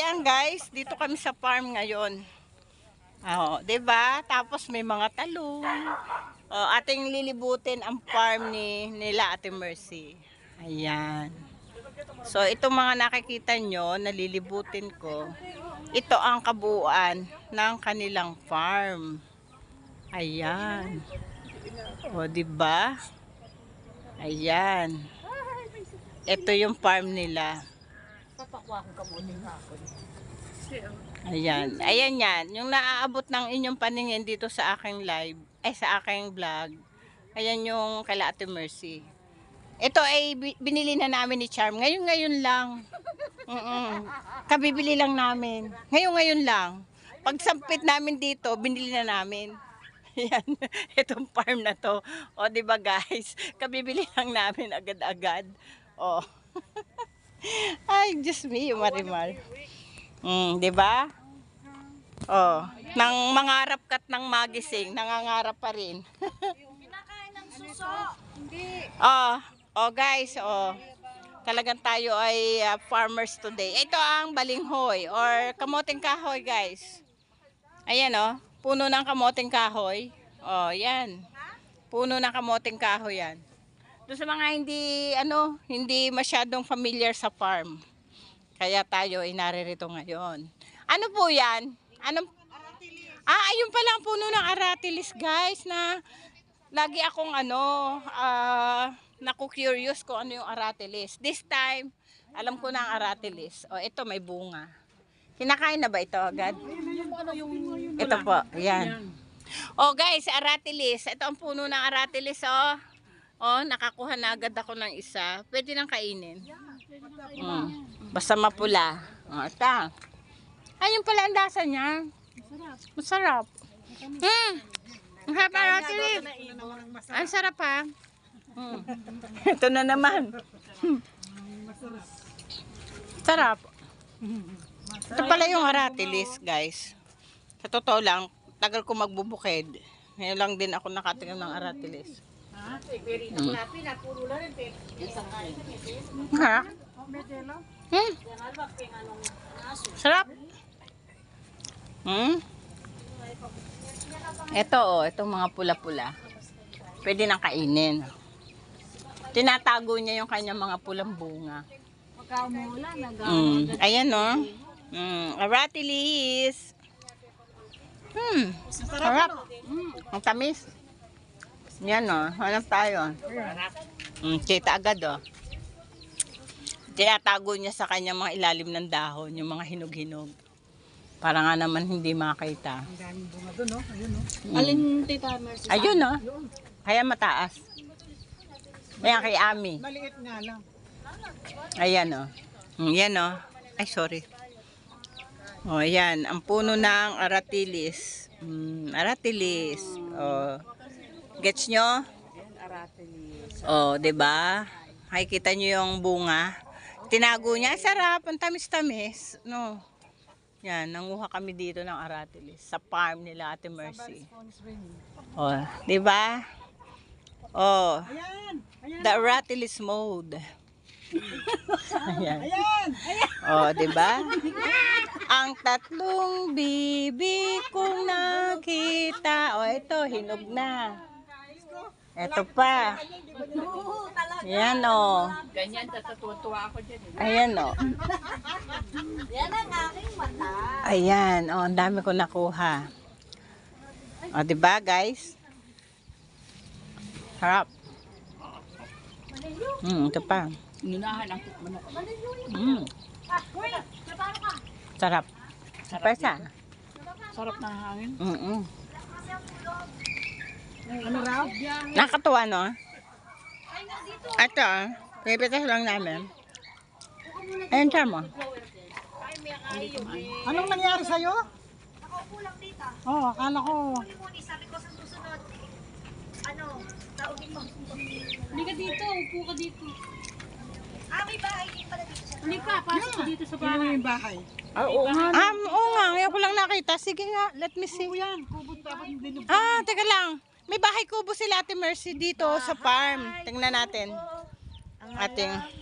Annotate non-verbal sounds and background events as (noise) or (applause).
Yan guys, dito kami sa farm ngayon. Oo, 'di ba? Tapos may mga talong. Oh, ating lilibutin ang farm ni nila Ate Mercy. Ayan. So, itong mga nakikita nyo, nalilibutin ko, ito ang kabuuan ng kanilang farm. Ayan. O, di ba? Ayan. Ito yung farm nila. Ayan. Ayan yan. Yung naaabot ng inyong paningin dito sa aking live, ay sa aking vlog, ayan yung kala Ate Mercy. Ito ay bi- binili na namin ni Charm. Ngayon, ngayon lang. Mm-mm. Kabibili lang namin. Ngayon, ngayon lang. Pag sampit namin dito, binili na namin. (laughs) Yan. Itong farm na to. O, di ba guys? Kabibili lang namin agad-agad. O. (laughs) (laughs) Ay, just me, yung marimar. Mm, di ba? Oh, nang mangarap kat ng magising, nangangarap pa rin. (laughs) Kinakain ng suso. Hindi. Oh, oh guys, oh. Talagang tayo ay uh, farmers today. Ito ang balinghoy or kamoting kahoy, guys. Ayan oh, puno ng kamoting kahoy. Oh, yan. Puno ng kamoting kahoy yan. Doon sa mga hindi ano, hindi masyadong familiar sa farm. Kaya tayo ay naririto ngayon. Ano po 'yan? Anong Ah, ayun pala ang puno ng aratilis, guys, na lagi akong ano, ah, naku-curious kung ano yung aratilis. This time, alam ko na ang aratilis. O, ito may bunga. Kinakain na ba ito agad? Ito po, yan. Oh, guys, aratilis. Ito ang puno ng aratilis, oh. Oh, nakakuha na agad ako ng isa. Pwede nang kainin. Mm. Basta mapula. Oh, ito. Ayun pala ang lasa niya. Masarap. Hmm. Ang sarap ang aratilis. Ang sarap ha. Hmm. (laughs) Ito na naman. Hmm. Sarap. Ito pala yung aratilis, guys. Sa totoo lang, tagal ko magbubukid. Ngayon lang din ako nakatingin ng aratilis. Ha? Hmm. Sarap. Hmm? Ito oh, itong mga pula-pula. Pwede nang kainin. Tinatago niya yung kanyang mga pulang bunga. Mm. Ayan oh. Mm. Aratilis. Hmm. Sarap. Mm. Ang tamis. Yan oh. Hanap tayo. Mm. Kita agad oh. Tinatago niya sa kanyang mga ilalim ng dahon, yung mga hinog-hinog. Para nga naman hindi makita. Alin tita Mercy? Ayun oh. Kaya mataas. Ayan kay Ami. Maliit nga lang. Ayan oh. Mm, Yan oh. Ay sorry. Oh, ayan. Ang puno ng aratilis. Mm, aratilis. Oh. Gets nyo? Oh, 'di ba? Makikita nyo yung bunga. Tinago niya, sarap, ang tamis-tamis. No. Yan, nanguha kami dito ng aratilis sa farm nila Ate Mercy. Oh, 'di ba? Oh, Ayan! Ayan! the aratilis mode. Ayan. Ayan! Oh, 'di ba? Ang tatlong bibi kong nakita. Oh, ito hinog na. Ito pa. Yan oh. Ganyan, tatutuwa ako dyan. Ayan oh. (laughs) Yan ang aking mata. Ayan, oh, ang dami ko nakuha. O, di ba, guys? Harap. Hmm, ito pa. Inunahan ang manok. Hmm, sarap. Pesa. Sarap ng hangin. Mm -mm. Ano? Nakatuwa, no? Ito, ah. pipitas lang namin. Ayan siya mo. Anong nangyari sa'yo? Nakaupo lang dito. Oo, oh, akala ko. Muni, sabi ko sa susunod, ano, taugin mo. Halika dito, upo ka dito. Ah, may bahay din pala dito sa Halika, pasok ka dito sa bahay. yung bahay? Ah, oo nga. Ah, oo nga. Ngayon ko lang nakita. Sige nga, let me see. Yan, kubot dapat din. Ah, teka lang. May bahay kubo sila Ate Mercy dito sa farm. Tingnan natin. Ating